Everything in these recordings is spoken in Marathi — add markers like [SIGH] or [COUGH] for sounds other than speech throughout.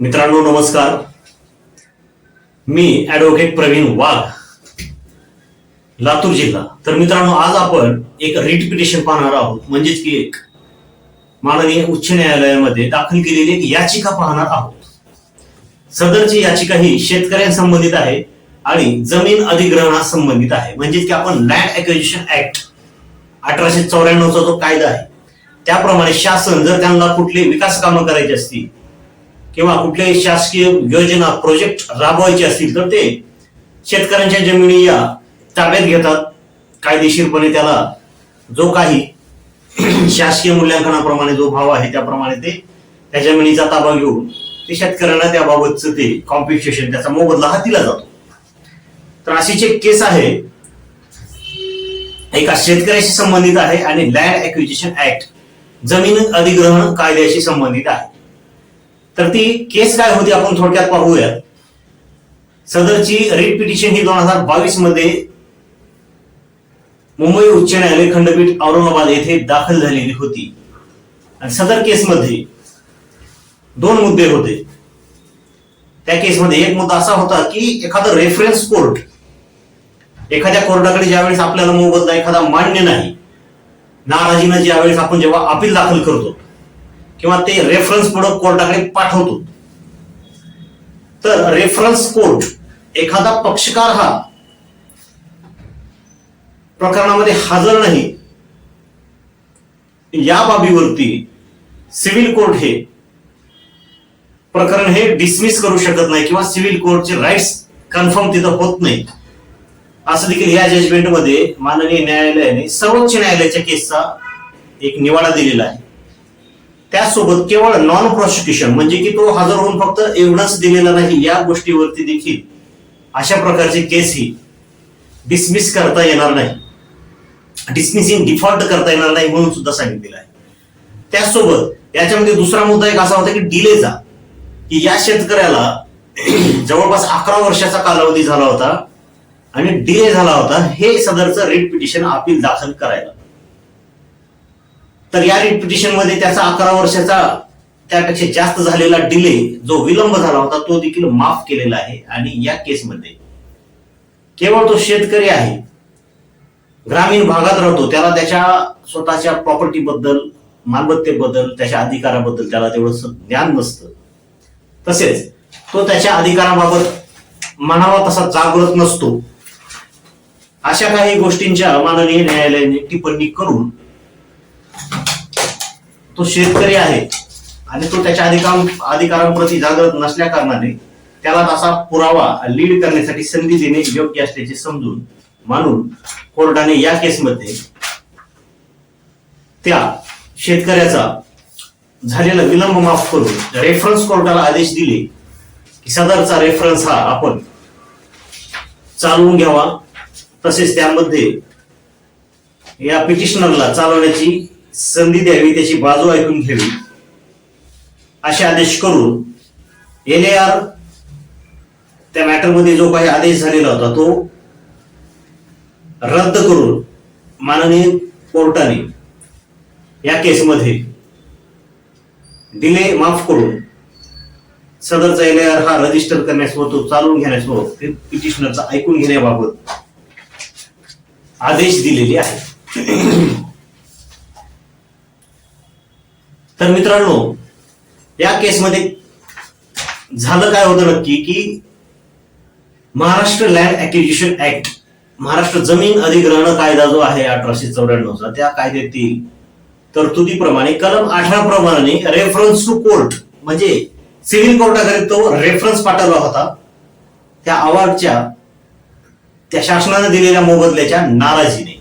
मित्रांनो नमस्कार. मी ऍडव्होकेट प्रवीण वाघ लातूर जिल्हा. तर मित्रांनो आज आपण एक रिट पिटिशन पाहणार आहोत. म्हणजेच की एक माननीय उच्च न्यायालयामध्ये दाखल केलेली एक याचिका पाहणार आहोत. सदरची याचिका ही शेतकऱ्यांसंबंधित आहे आणि जमीन अधिग्रहणास संबंधित आहे. म्हणजेच की आपण लँड अक्विजिशन ऍक्ट अठराशे चौऱ्याण्णवचा जो कायदा आहे त्याप्रमाणे शासन जर त्यांना कुठले विकास कामं करायची असतील किंवा कुठल्याही शासकीय योजना प्रोजेक्ट राबवायचे असतील तर ते शेतकऱ्यांच्या जमिनी या ताब्यात घेतात. कायदेशीरपणे त्याला जो काही शासकीय मूल्यांकनाप्रमाणे जो भाव आहे त्याप्रमाणे ते त्या जमिनीचा ताबा घेऊन ते शेतकऱ्यांना त्याबाबतचं ते कॉम्पिटिशन त्याचा मोबदला हा दिला जातो. तर अशीच एक केस आहे एका शेतकऱ्याशी संबंधित आहे आणि लँड ऍक्विजिशन ऍक्ट जमीन अधिग्रहण कायद्याशी संबंधित आहे. तर ती केस काय होती आपण थोडक्यात पाहूयात सदरची रिट पिटिशन ही दोन हजार बावीसमध्ये मुंबई उच्च न्यायालय खंडपीठ औरंगाबाद येथे दाखल झालेली होती. आणि सदर केसमध्ये दोन मुद्दे होते. त्या केसमध्ये एक मुद्दा असा होता की एखादं रेफरन्स कोर्ट एखाद्या कोर्टाकडे ज्यावेळेस आपल्याला मोबदला एखादा मान्य नाही नाराजीनं ज्यावेळेस आपण जेव्हा अपील दाखल करतो किंवा ते रेफरन्स पुढे कोर्टाकडे पाठवतो. तर रेफरन्स कोर्ट एखादा पक्षकार हा प्रकरणामध्ये हजर नाही. या बाबीवरती सिव्हिल कोर्ट हे प्रकरण हे डिसमिस करू शकत नाही किंवा सिव्हिल कोर्टचे राईट्स कन्फर्म तिथं होत नाही. असं देखील या जजमेंटमध्ये माननीय न्यायालयाने सर्वोच्च न्यायालयाच्या केसचा एक निवाडा दिलेला आहे. त्यासोबत केवळ नॉन प्रॉसिक्युशन म्हणजे की तो हजर होऊन फक्त एवढंच दिलेला नाही या गोष्टीवरती देखील अशा प्रकारची केस ही डिसमिस करता येणार नाही. डिसमिसिंग डिफॉल्ट करता येणार नाही म्हणून सुद्धा सांगितलेलं आहे. त्यासोबत याच्यामध्ये दुसरा मुद्दा एक असा होता की डिलेचा की या शेतकऱ्याला [CLEARS THROAT] जवळपास अकरा वर्षाचा कालावधी झाला होता आणि डिले झाला होता. हे सदरचं रिट पिटिशन अपील दाखल करायला. तर या रिपिटिशनमध्ये त्याचा अकरा वर्षाचा त्यापेक्षा जास्त झालेला डिले जो विलंब झाला होता तो देखील माफ केलेला आहे. आणि या केसमध्ये केवळ तो शेतकरी आहे ग्रामीण भागात राहतो त्याला त्याच्या स्वतःच्या प्रॉपर्टी बद्दल मालमत्तेबद्दल त्याच्या अधिकाराबद्दल त्याला तेवढं ज्ञान नसतं. तसेच तो त्याच्या अधिकाराबाबत म्हणावा तसा जागृत नसतो. अशा काही गोष्टींच्या माननीय न्यायालयाने टिप्पणी करून तो शेतकरी आहे आणि तो त्याच्या अधिकार अधिकारांप्रती जागृत नसल्या कारणाने त्याला तसा पुरावा लीड करण्यासाठी संधी देणे योग्य असल्याचे समजून मानून कोर्टाने या केसमध्ये त्या शेतकऱ्याचा झालेला विलंब माफ करून रेफरन्स कोर्टाला आदेश दिले की सदरचा रेफरन्स हा आपण चालवून घ्यावा. तसेच त्यामध्ये या पिटिशनरला चालवण्याची संधी द्यावी त्याची बाजू ऐकून घ्यावी. असे आदेश करून एल आर त्या मॅटरमध्ये जो काही आदेश झालेला होता तो रद्द करून माननीय कोर्टाने या केसमध्ये डिले माफ करून सदरचा एल आर हा रजिस्टर करण्यास व तो चालवून घेण्यास व पिटिशनरचा ऐकून घेण्याबाबत आदेश दिलेले आहे तर मित्रांनो या केसमध्ये झालं काय होतं नक्की की Maharashtra land acquisition act Maharashtra जमीन अधिग्रहण कायदा जो आहे अठराशे चौऱ्याण्णवचा त्या कायद्यातील तरतुदीप्रमाणे कलम अठरा प्रमाणे रेफरन्स टू कोर्ट म्हणजे सिव्हिल कोर्टाकडे तो रेफरन्स पाठवला होता. त्या अवॉर्डच्या त्या शासनाने दिलेल्या मोबदल्याच्या नाराजीने.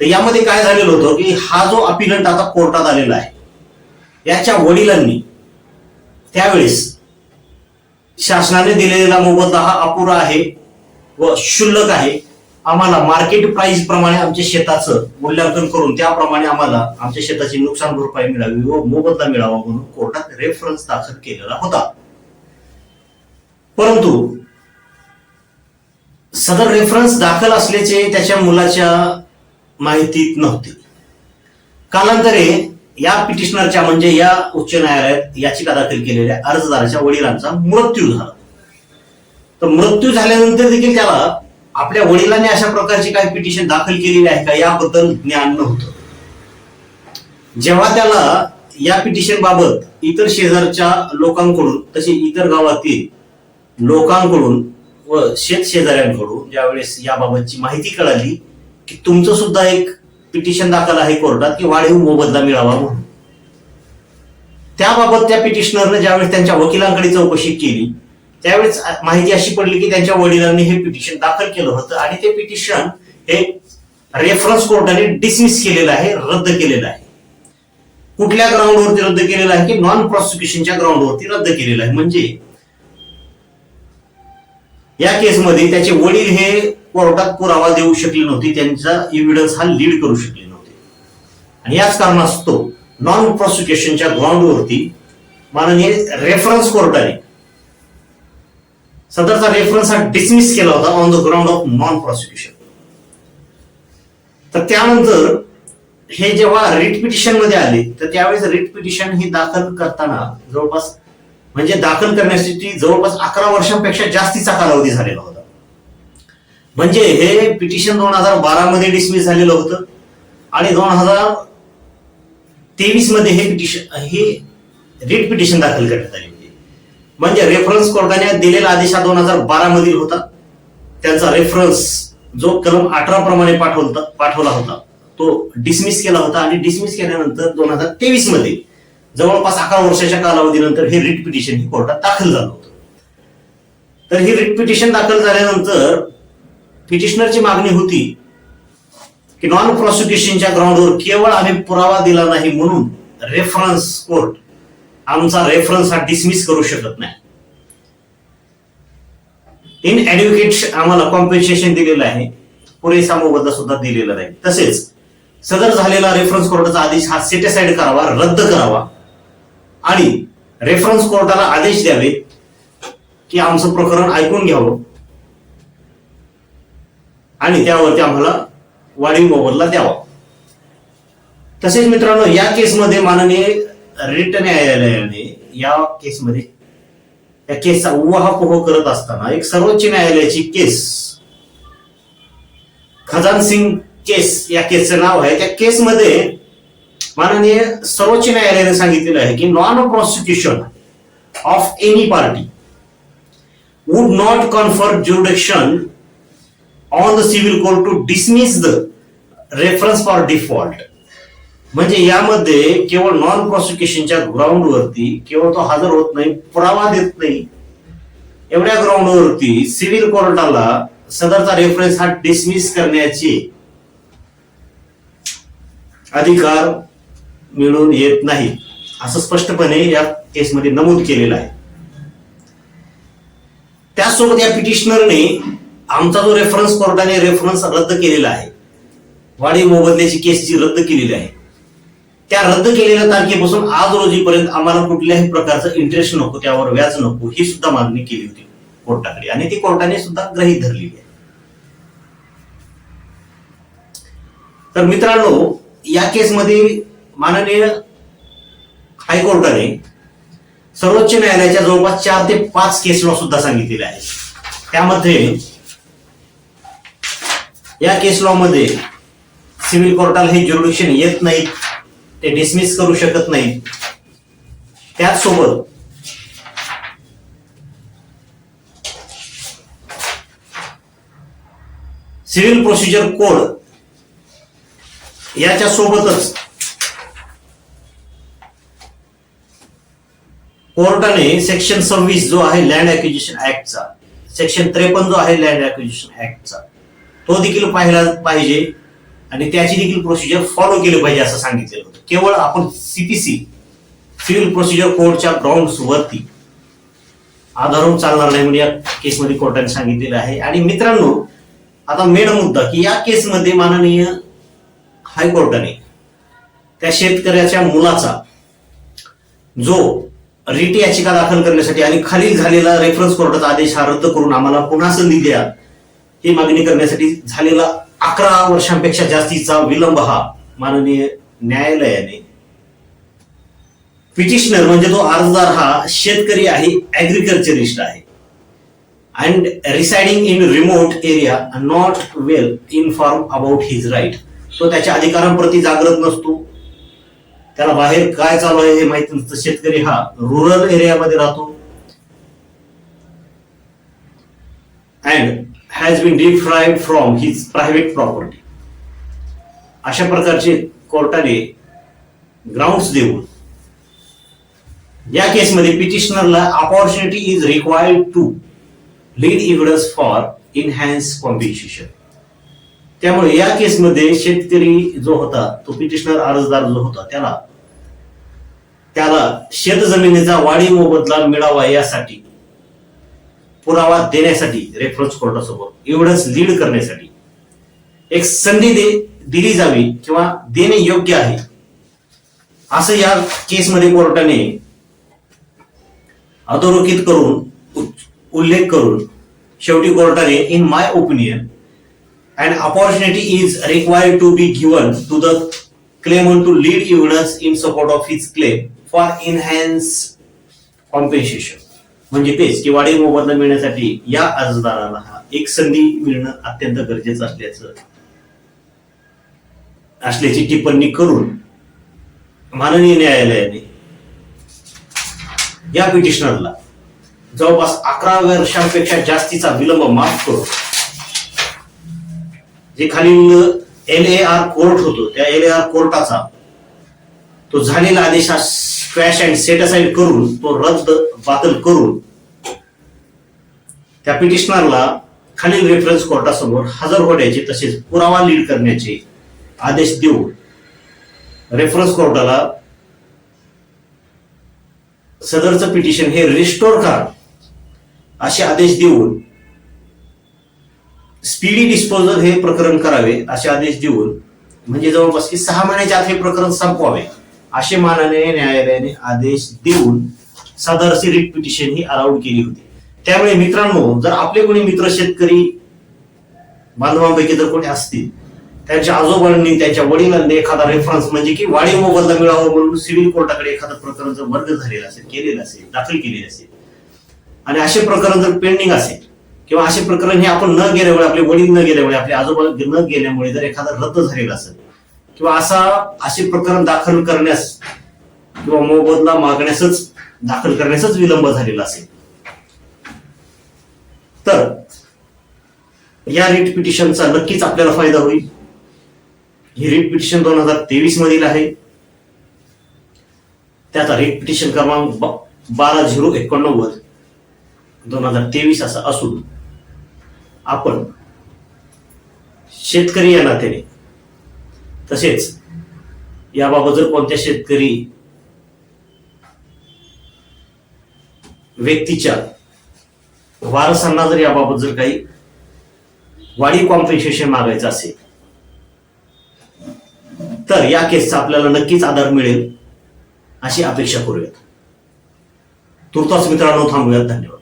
तर यामध्ये काय झालेलं होतं की हा जो अपिलंट आता कोर्टात आलेला आहे याच्या वडिलांनी त्यावेळेस शासनाने दिलेला मोबदला हा अपुरा आहे व क्षुल्लक आहे. आम्हाला मार्केट प्राइस प्रमाणे आमच्या शेताचं मूल्यांकन करून त्याप्रमाणे आम्हाला आमच्या शेताची नुकसान भरपाई मिळावी व मोबदला मिळावा म्हणून कोर्टात रेफरन्स दाखल केलेला होता. परंतु सदर रेफरन्स दाखल असल्याचे त्याच्या मुलाच्या माहितीत नव्हते. कालांतरे या पिटिशनरच्या म्हणजे या उच्च न्यायालयात याचिका दाखल केलेल्या अर्जदाराच्या वडिलांचा मृत्यू झाला. तर मृत्यू झाल्यानंतर देखील त्याला आपल्या वडिलांनी अशा प्रकारची काही पिटिशन दाखल केलेली आहे का याबद्दल ज्ञान नव्हतं. जेव्हा त्याला या पिटिशन बाबत इतर शेजारच्या लोकांकडून तसे इतर गावातील लोकांकडून व शेत शेजाऱ्यांकडून ज्यावेळेस याबाबतची माहिती कळाली की तुमचं सुद्धा एक पिटिशन दाखल आहे कोर्टात की वाढीव मोबदला मिळावा म्हणून. त्याबाबत त्या पिटिशनरने ज्यावेळेस त्यांच्या वकिलांकडे चौकशी केली त्यावेळेस माहिती अशी पडली की त्यांच्या वडिलांनी हे पिटिशन दाखल केलं होतं आणि ते पिटिशन हे रेफरन्स कोर्टाने डिसमिस केलेलं आहे रद्द केलेलं आहे. कुठल्या ग्राउंडवरती रद्द केलेलं आहे की नॉन प्रॉसिक्युशनच्या ग्राउंडवरती रद्द केलेलं आहे? म्हणजे या केसमध्ये त्याचे वडील हे कोर्टात पुरावा देऊ शकले नव्हते त्यांचा इव्हिडन्स हा लीड करू शकले नव्हते. आणि याच कारणास्तव नॉन प्रॉसिक्युशनच्या ग्राउंडवरती माननीय रेफरन्स कोर्टाने सदरचा रेफरन्स हा डिसमिस केला होता on the ground of non prosecution तर त्यानंतर हे जेव्हा रिट पिटिशनमध्ये आले तर त्यावेळेस रिट पिटिशन हे दाखल करताना जवळपास म्हणजे दाखल करण्यासाठी जवळपास अकरा वर्षांपेक्षा जास्तीचा कालावधी झालेला होता. म्हणजे हे पिटिशन दोन हजार बारा मध्ये डिसमिस झालेलं होतं. आणि दोन हजार तेवीसमध्ये हे पिटिशन हे रिट पिटिशन दाखल करण्यात आले होते. म्हणजे रेफरन्स कोर्टाने दिलेला आदेश हा दोन हजार बारा मधील होता. त्यांचा रेफरन्स जो कलम अठरा प्रमाणे पाठवला पाठवला होता तो डिसमिस केला होता. आणि डिसमिस केल्यानंतर दोन हजार तेवीसमध्ये जवळपास अकरा वर्षाच्या कालावधीनंतर हे रिट पिटिशन ही कोर्टात दाखल झालं होतं. तर ही रिट पिटिशन दाखल झाल्यानंतर पिटिशनरची मागणी होती की नॉन प्रॉसिक्युशनच्या ग्राउंडवर केवळ आम्ही पुरावा दिला नाही म्हणून रेफरन्स कोर्ट आमचा रेफरन्स हा डिसमिस करू शकत नाही. इन ऍडव्होकेट आम्हाला कॉम्पेन्सेशन दिलेलं आहे. पुरेसा मोबदला सुद्धा दिलेला नाही. तसेच सदर झालेला रेफरन्स कोर्टाचा आदेश हा सेटिसाईड करावा रद्द करावा. आणि रेफरन्स कोर्टाला आदेश द्यावे की आमचं प्रकरण ऐकून घ्यावं. आणि त्यावरती आम्हाला वाढीव मोबदला द्यावा. तसेच मित्रांनो या केसमध्ये माननीय रिट न्यायालयाने या केसमध्ये या केसचा उहापोह करत असताना एक सर्वोच्च न्यायालयाची केस खजान सिंग केस या केसचं नाव आहे. त्या केसमध्ये माननीय सर्वोच्च न्यायालयाने सांगितलेलं आहे की non prosecution of any party would not confer jurisdiction on the civil court to dismiss the reference for default म्हणजे यामध्ये केवळ नॉन प्रॉसिक्युशनच्या ग्राउंडवरती केवळ तो हजर होत नाही पुरावा देत नाही. एवढ्या ग्राउंडवरती सिव्हिल कोर्टाला सदरचा रेफरन्स हा डिसमिस करण्याचे अधिकार मिळून येत नाही. असं स्पष्टपणे या केसमध्ये नमूद केलेलं आहे. त्याचसोबत या पिटिशनरने आमचा जो रेफरन्स कोर्टाने रेफरन्स रद्द केलेला आहे वाढी मोबदल्याची केस जी रद्द केलेली आहे त्या रद्द केलेल्या तारखेपासून आज रोजीपर्यंत आम्हाला कुठल्याही प्रकारचं इंटरेस्ट नको त्यावर व्याज नको ही सुद्धा मागणी केली होती कोर्टाकडे. आणि ती कोर्टाने सुद्धा ग्रहित धरलेली आहे. तर मित्रांनो या केसमध्ये माननीय हायकोर्टाने सर्वोच्च न्यायालयाच्या जवळपास चार ते पाच केस लॉ सुद्धा सांगितलेले आहे त्यामध्ये या केस लॉ मध्ये सिव्हिल कोर्टाला हे ज्युरिडिक्शन येत नाही ते डिसमिस करू शकत नाही त्याचसोबत सिव्हिल प्रोसिजर कोड याच्या सोबतच कोर्टाने सेक्शन सव्वीस जो आहे लँड ऍक्विजिशन ऍक्टचा सेक्शन त्रेपन्न जो आहे लँड ऍक्विजिशन ऍक्टचा तो देखील पाहिला पाहिजे आणि त्याची देखील प्रोसिजर फॉलो केली पाहिजे असं सांगितलेलं होतं. केवळ आपण सीपीसी सिव्हिल प्रोसिजर कोडच्या ग्राउंड वरती आधारून चालणार नाही म्हणून या केसमध्ये कोर्टाने सांगितलेलं आहे. आणि मित्रांनो आता मेन मुद्दा की या केसमध्ये माननीय हायकोर्टाने त्या शेतकऱ्याच्या मुलाचा जो रिट याचिका दाखल करण्यासाठी आणि खाली झालेला रेफरन्स कोर्टाचा आदेश हा रद्द करून आम्हाला पुन्हा संधी द्या. ही मागणी करण्यासाठी झालेला अकरा वर्षांपेक्षा जास्तीचा विलंब हा माननीय न्यायालयाने. पिटिशनर म्हणजे तो अर्जदार हा शेतकरी आहे ऍग्रिकल्चरिस्ट आहे. And residing in remote area not well inform about his right तो त्याच्या अधिकारांप्रती जागृत नसतो त्याला बाहेर काय चालू आहे हे माहिती नसतं. शेतकरी हा रुरल एरियामध्ये राहतो. And has been deprived from his private property अशा प्रकारचे कोर्टाने ग्राउंड देऊन या केसमध्ये पिटिशनरला opportunity is required to lead evidence for enhance competition त्यामुळे या केसमध्ये शेतकरी जो होता तो पिटिशनर अर्जदार जो होता त्याला त्याला शेत जमिनीचा वाढीव मोबदला मिळावा यासाठी पुरावा देण्यासाठी रेफरन्स कोर्टासमोर एवढंच लीड करण्यासाठी एक संधी दे दिली जावी किंवा देणे योग्य आहे. असं या केसमध्ये कोर्टाने अधोरेखित करून उल्लेख करून शेवटी कोर्टाने in my opinion and opportunity is required to be given to the claimant to lead evidence in support of his claim for enhance compensation. म्हणजे तेच की वाढीव मोबदला मिळण्यासाठी या अर्जदाराला हा एक संधी मिळणं अत्यंत गरजेचं असल्याचं असल्याची टिप्पणी करून माननीय न्यायालयाने या पिटिशनरला जवळपास अकरा वर्षांपेक्षा जास्तीचा विलंब माफ करून जे खालील एल ए आर कोर्ट होतो त्या एल ए आर कोर्टाचा तो झालेला आदेश हा स्क्वॅश अँड सेट करून तो रद्द बातल करून त्या पिटिशनरला खालील रेफरन्स कोर्टासमोर हजर होण्याचे तसेच पुरावा लीड करण्याचे आदेश देऊन रेफरन्स कोर्टाला सदरचं पिटिशन हे रिस्टोर करा असे आदेश देऊन स्पीडी डिस्पोजल हे प्रकरण करावे असे आदेश देऊन म्हणजे जवळपास की सहा महिन्याच्या आत हे प्रकरण संपवावे असे मानाने न्यायालयाने आदेश देऊन सदरची रिट पिटिशन ही अलाउड केली होती. त्यामुळे मित्रांनो जर आपले कोणी मित्र शेतकरी बांधवांपैकी जर कोणी असतील त्यांच्या आजोबांनी त्यांच्या वडिलांनी एखादा रेफरन्स म्हणजे की वाढीव मोबदला मिळावा म्हणून सिव्हिल कोर्टाकडे एखादं प्रकरण जर वर्ग झालेलं असेल केलेलं असेल दाखल केलेलं असेल आणि असे प्रकरण जर पेंडिंग असेल किंवा असे प्रकरण हे आपण न गेल्यामुळे आपले वडील न गेल्यामुळे आपले आजोबा न गेल्यामुळे जर एखादा रद्द झालेला असेल किंवा असा असे प्रकरण दाखल करण्यास किंवा मोबदला मागण्यासच दाखल करण्यासच विलंब झालेला असेल. तर या रिट पिटिशनचा नक्कीच आपल्याला फायदा होईल. ही रिट पिटिशन दोन हजार तेवीस मधील आहे. त्याचा रिट पिटिशन क्रमांक बारा झिरो एकोणनव्वद दोन हजार तेवीस असा असून आपण शेतकरी या नात्याने. तसेच याबाबत जर कोणत्या शेतकरी व्यक्तीच्या वारसांना जर याबाबत जर काही वाढीव कॉम्पेन्सेशन मागायचं असेल तर या केसचा आपल्याला नक्कीच आधार मिळेल अशी अपेक्षा करूयात. तुर्तास मित्रांनो थांबूयात. धन्यवाद.